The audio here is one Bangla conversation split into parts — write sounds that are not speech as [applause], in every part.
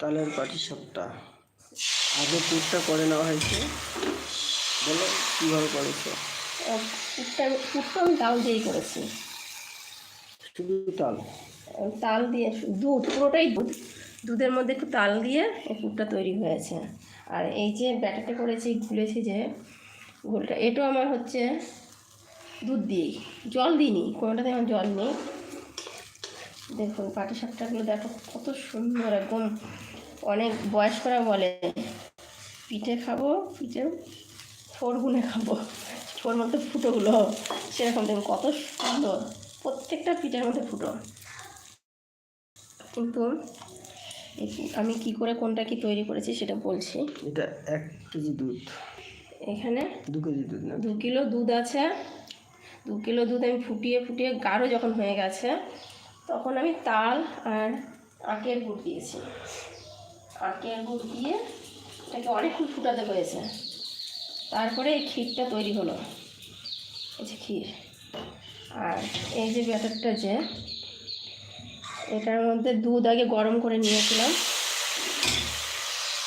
তালের পাটি সাপটা আগে পুরটা করে নেওয়া হয়েছে। বলো কীভাবে করেছ? পুরটা পুরটা আমি তাল দিয়েই করেছি। শুধু তাল? তাল দিয়ে দুধ পুরোটাই দুধ। দুধের মধ্যে একটু তাল দিয়ে এই পুরটা তৈরি হয়েছে। আর এই যে ব্যাটারটা করেছি গুলেছি যে গোলটা এটাও আমার হচ্ছে দুধ দিয়েই। জল দিইনি কোনোটাতে আমার জল নেই। দেখুন পাটি সাপটাগুলো দেখো কত সুন্দর একদম অনেক বয়স্করা বলে পিঠে খাব পিঠে ফোর গুনে খাব ফোর মধ্যে ফুটোগুলো সেরকম দেখুন কত সুন্দর প্রত্যেকটা পিঠের মধ্যে ফুটো। কিন্তু আমি কি করে কোনটা কি তৈরি করেছি সেটা বলছি। এটা এক কেজি দুধ। এখানে দু কেজি দুধ না? দু কিলো দুধ আছে দু কিলো দুধ আমি ফুটিয়ে ফুটিয়ে গাঢ় যখন হয়ে গেছে তখন আমি তাল আর আখের গুড় দিয়েছি। আখের গুড় দিয়ে এটাকে অনেকক্ষণ ফুটাতে হয়েছে। তারপরে এই ক্ষীরটা তৈরি হলো। এই যে ক্ষীর। আর এই যে ব্যাটারটা যে, এটার মধ্যে দুধ আগে গরম করে নিয়েছিলাম।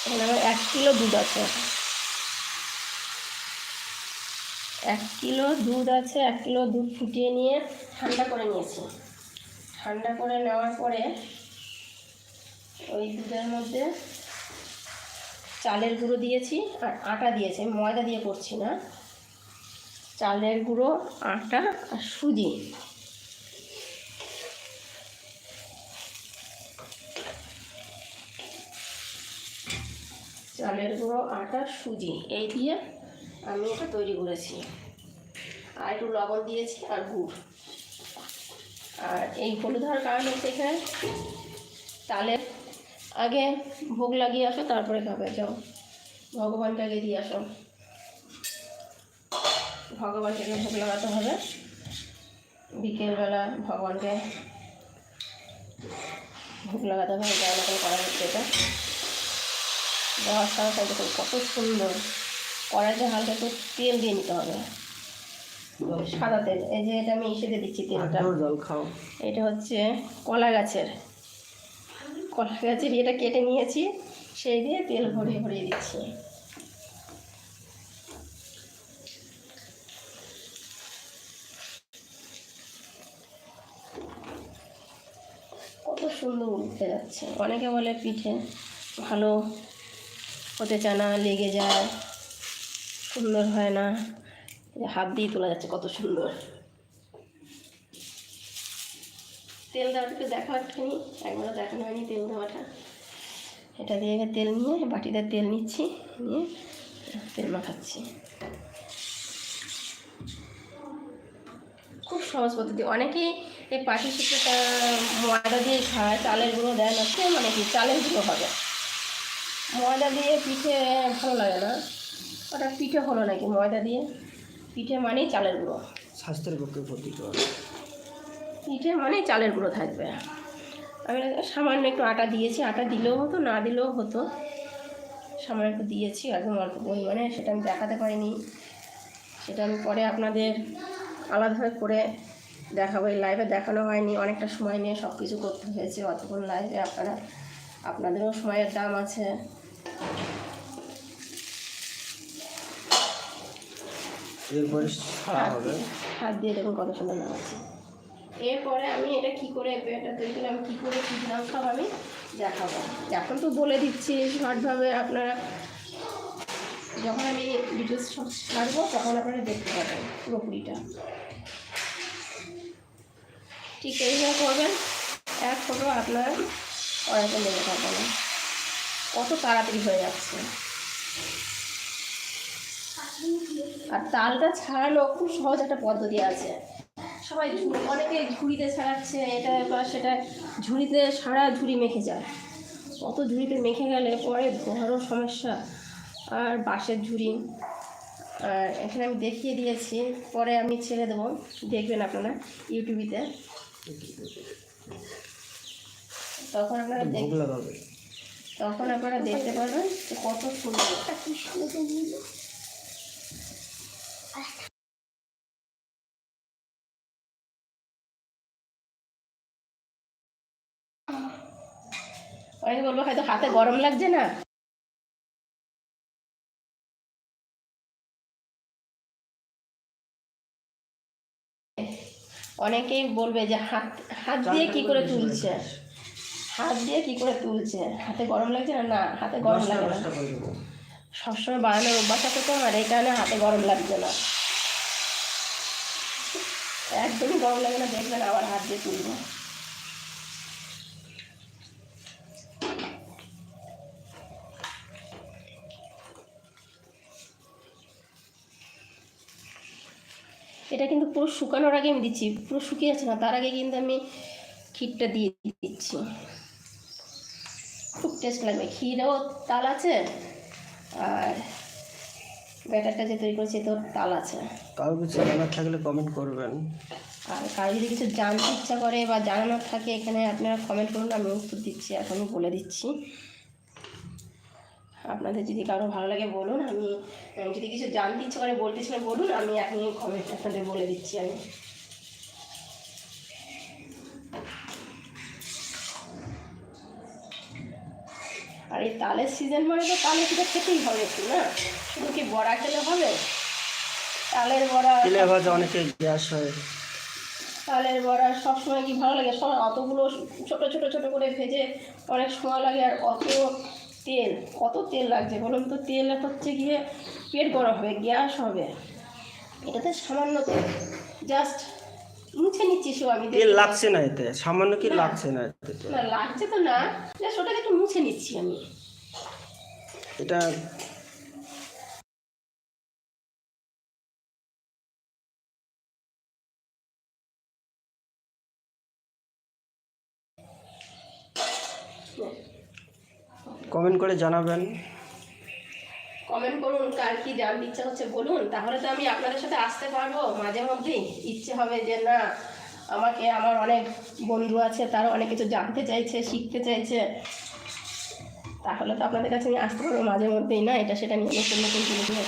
এখানে আমার এক কিলো দুধ আছে। এক কিলো দুধ আছে, এক কিলো দুধ ফুটিয়ে নিয়ে ঠান্ডা করে নিয়েছি। ঠান্ডা করে নেওয়ার পরে ওই দুধের মধ্যে চালের গুঁড়ো দিয়েছি আর আটা দিয়েছি ময়দা দিয়ে করছি না। চালের গুঁড়ো, আটা আর সুজি। চালের গুঁড়ো, আটা, সুজি, এই দিয়ে আমি এটা তৈরি করেছি। আর একটু লবণ দিয়েছি আর গুড়। আর এই হলুদ হওয়ার কারণ হচ্ছে এখানে তালের আগে ভোগ লাগিয়ে আসো, তারপরে খাবে, যাও। ভগবানকে আগে দিয়ে আসো। ভগবানকে ভোগ লাগাতে হবে। বিকেলবেলা ভগবানকে ভোগ লাগাতে হবে যা মতন করা হচ্ছে এটা। দেওয়ার সাথে কত সুন্দর। কড়াইতে হালকা একটু তেল দিয়ে নিতে হবে। সাদা তেল এই যে এটা আমি এসে দিচ্ছি তেলটা। জল খাও। এটা হচ্ছে কলা গাছের। কলা গাছের এটা কেটে নিয়েছি সেই দিয়ে তেল ভরিয়ে ভরিয়ে দিচ্ছি। কত সুন্দর উঠতে যাচ্ছে। অনেকে বলে পিঠে ভালো হতে চায় না লেগে যায় সুন্দর হয় না। হাত দিয়ে তোলা যাচ্ছে কত সুন্দর। তেল দেওয়াটাকে দেখা একটুখানি একবারও দেখানো হয়নি তেল দেওয়াটা। এটা দিয়ে তেল নিয়ে, বাটিতে তেল নিচ্ছি, নিয়ে তেল মাখাচ্ছি। খুব সহজ পদ্ধতি। অনেকেই এই পাটি সুতোটা ময়দা দিয়ে খায়, চালের গুঁড়ো দেয় না সে মানে কি চালের গুঁড়ো হবে। ময়দা দিয়ে পিঠে ভালো লাগে না। ওটা পিঠে হলো নাকি ময়দা দিয়ে? পিঠে মানেই চালের গুঁড়ো। স্বাস্থ্যের পক্ষে ক্ষতিকর। পিঠে মানে চালের গুঁড়ো থাকবে। আমি সামান্য একটু আটা দিয়েছি আটা দিলেও হতো না দিলেও হতো। সামান্য একটু দিয়েছি একদম অল্প পরিমাণে সেটা আমি দেখাতে পারিনি। সেটা আমি পরে আপনাদের আলাদাভাবে করে দেখাবো। এই লাইভে দেখানো হয়নি অনেকটা সময় নিয়ে সব কিছু করতে হয়েছে। অতক্ষণ লাইভে আপনারা আপনাদেরও সময়ের দাম আছে। এরপরে হবে। হাত দিয়ে দেখুন কত সুন্দর নামাচ্ছি এরপরে আমি এটা কি করে এটা করলাম কী করে কী দিলাম সব আমি দেখাবো। এখন তো বলে দিচ্ছি শর্টভাবে আপনারা যখন আমি ডিটেলস সব ছাড়বো তখন আপনারা দেখতে পাবেন পুরোপুরিটা। ঠিক এইভাবে করবেন। এক ফটো আপনার অনেকে লেগে থাকবে না। কত তাড়াতাড়ি হয়ে যাচ্ছে। আর তালটা ছাড়ানো খুব সহজ একটা পদ্ধতি আছে। সবাই অনেকে ঝুড়িতে ছাড়াচ্ছে এটা বা সেটা ঝুড়িতে সারা ঝুড়ি মেখে যায়। অত ঝুড়িতে মেখে গেলে পরে বড় সমস্যা। আর বাঁশের ঝুড়ি আর এখানে আমি দেখিয়ে দিয়েছি পরে আমি ছেড়ে দেবো। দেখবেন আপনারা ইউটিউবিতে তখন আপনারা দেখ ভোগ লাগাবে তখন আপনারা দেখতে পারবেন কত সুন্দর অনেকে বলব হয়তো হাতে গরম লাগছে না? অনেকেই বলবে যে হাত হাত দিয়ে কি করে তুলছে? হাত দিয়ে কি করে তুলছে? হাতে গরম লাগছে না? না হাতে গরম লাগে না। সবসময় বানানোর অভ্যাস আছে তো আর এই কারণে হাতে গরম লাগছে না। একদমই গরম লাগে না দেখবেন আবার হাত দিয়ে তুলবো এটা কিন্তু পুরো শুকানোর আগে আমি দিচ্ছি পুরো শুকিয়ে যাচ্ছে না তার আগে কিন্তু আমি ক্ষীরটা দিয়ে দিচ্ছি। খুব টেস্ট লাগবে ক্ষীরও তাল আছে আর ব্যাটারটা যে তৈরি করেছি তো তাল আছে। কারও কিছু জানার থাকলে কমেন্ট করবেন। আর কারও যদি কিছু জানতে ইচ্ছা করে বা জানানোর থাকে এখানে আপনারা কমেন্ট করুন আমি উত্তর দিচ্ছি এখনই বলে দিচ্ছি। আপনাদের যদি কারও ভালো লাগে বলুন আমি যদি কিছু জানতে ইচ্ছে করে বলতে ইচ্ছে করে বলুন আমি এখনই কমেন্ট আপনাদের বলে দিচ্ছি আমি। আর এই তালের সিজন মানে তো তালে পিঠা খেতেই হবে একটু না? শুধু কি বড়া খেলে হবে? তালের বড়া তেলে ভাজা অনেকে গ্যাস হয়। তালের বড়া সবসময় কি ভালো লাগে? সময় অতগুলো ছোট ছোট ছোট করে ভেজে অনেক সময় লাগে আর অত তেল কত তেল লাগছে বলুন তো? তেল হচ্ছে গিয়ে পেট গরম হবে গ্যাস হবে। এটাতে সামান্য তেল জাস্ট মুছে নিচ্ছি সব আমি তেল লাগছে না এতে সামান্য কি লাগছে না এতে না লাগছে তো না জাস্ট ওটাকে একটু মুছে নিচ্ছি আমি। এটা কমেন্ট করে জানাবেন। কমেন্ট করুন কার কি জানতে ইচ্ছা হচ্ছে বলুন। তাহলে তো আমি আপনাদের সাথে আসতে পারব মাঝে মধ্যেই। ইচ্ছে হবে যে না আমাকে আমার অনেক বন্ধু আছে তারা অনেক কিছু জানতে চাইছে শিখতে চাইছে। তাহলে তো আপনাদের কাছে আমি আসতে পারব মাঝে মধ্যেই না? এটা সেটা নিয়ে নতুন নতুন জিনিস নিয়ে।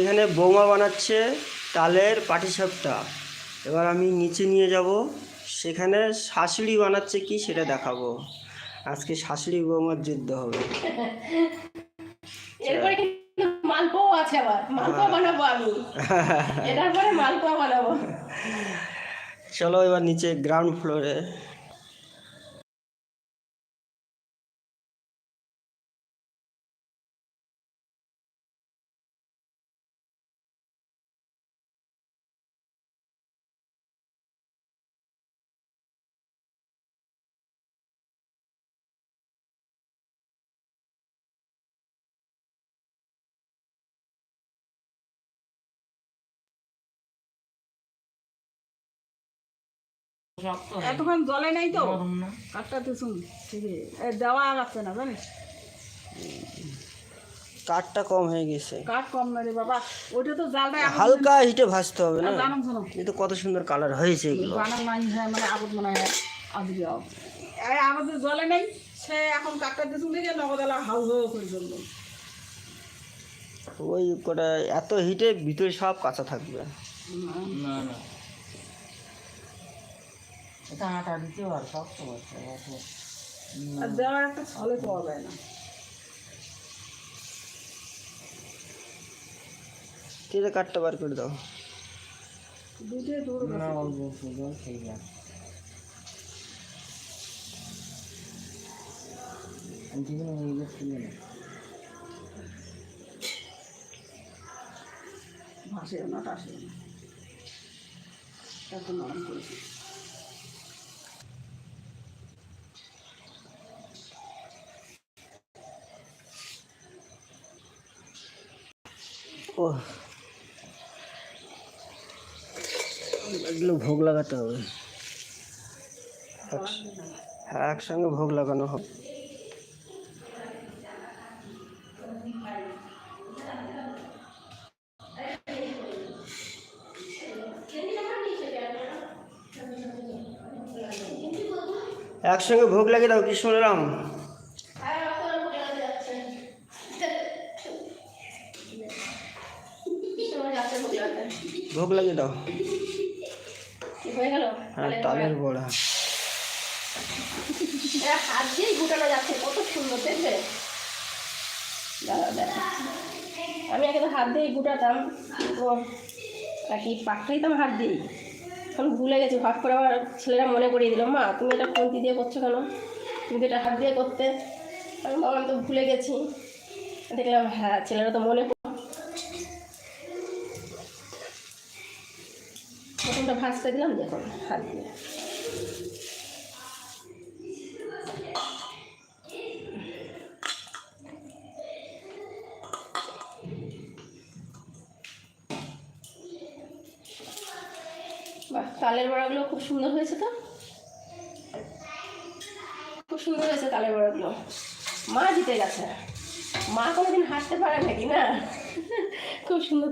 এখানে বৌমা বানাচ্ছে তালের পাটিসাপটা। এবার আমি নিচে নিয়ে যাব। সেখানে শাশুড়ি বানাচ্ছে কি সেটা দেখাবো। আজকে শাশুড়ি বৌমার যুদ্ধ হবে। [laughs] এরপরে মালপোয়া আছে আবার। মালপোয়া বানাবো আমি। [laughs] এটার পরে মালপোয়া বানাবো। চলো এবার নিচে গ্রাউন্ড ফ্লোরে এতক্ষণ জলে নাই তো? কাঠটা তো শুন দেওয়া যাচ্ছে না জানিস? কাঠটা কম হয়ে গেছে। কাঠ কম না রে বাবা ওইটা তো জালটা হালকা হিটে ভাজতে হবে না? তো কত সুন্দর কালার হয়েছে এগুলো। বানান নাই হ্যাঁ মানে আগত মনে হয় আজকে এই আমাদের জলে নেই সে এখন কাঠটা দিয়ে শুন দেখে নগদালা হাউ হাউ করে চলল ওই কটা এত হিটে ভিতরে সব কাঁচা থাকবে। না না। এটা আটা দিতে আর শক্ত হচ্ছে আর দেওয়ার একটা পাওয়া যায় না আছে কাঠটা বার করে দাও দুধে দূর না অল্প জল খেয়ে ঠিক আছে এই না। ভাসেও না টাসেও না। এত নরম করেছি এগুলো ভোগ লাগাতে হবে। হ্যাঁ একসঙ্গে ভোগ লাগানো হবে। একসঙ্গে ভোগ লাগিয়ে দাও কৃষ্ণরাম ভোগ লাগিয়ে দাও। হয়ে গেল? তালের বড়া। হাত দিয়েই গুটানো যাচ্ছে কত সুন্দর দেখবে আমি আগে তো হাত দিয়ে গুটাতাম কি পাকটা দিতাম হাত দিয়েই। এখন ভুলে গেছি হট করে আমার ছেলেরা মনে করিয়ে দিল মা তুমি এটা খুন্তি দিয়ে করছ কেন? তুমি তো এটা হাত দিয়ে করতে। আমি বাবা আমি তো ভুলে গেছি। দেখলাম হ্যাঁ ছেলেরা তো মনে ভাজতে দিলাম দেখুন হাত দিয়ে। বাহ, তালের বড়াগুলো খুব সুন্দর হয়েছে তো? খুব সুন্দর হয়েছে তালের বড়াগুলো। মা জিতে গেছে। মা কোনোদিন হাসতে পারে নাকি না? [laughs] খুব সুন্দর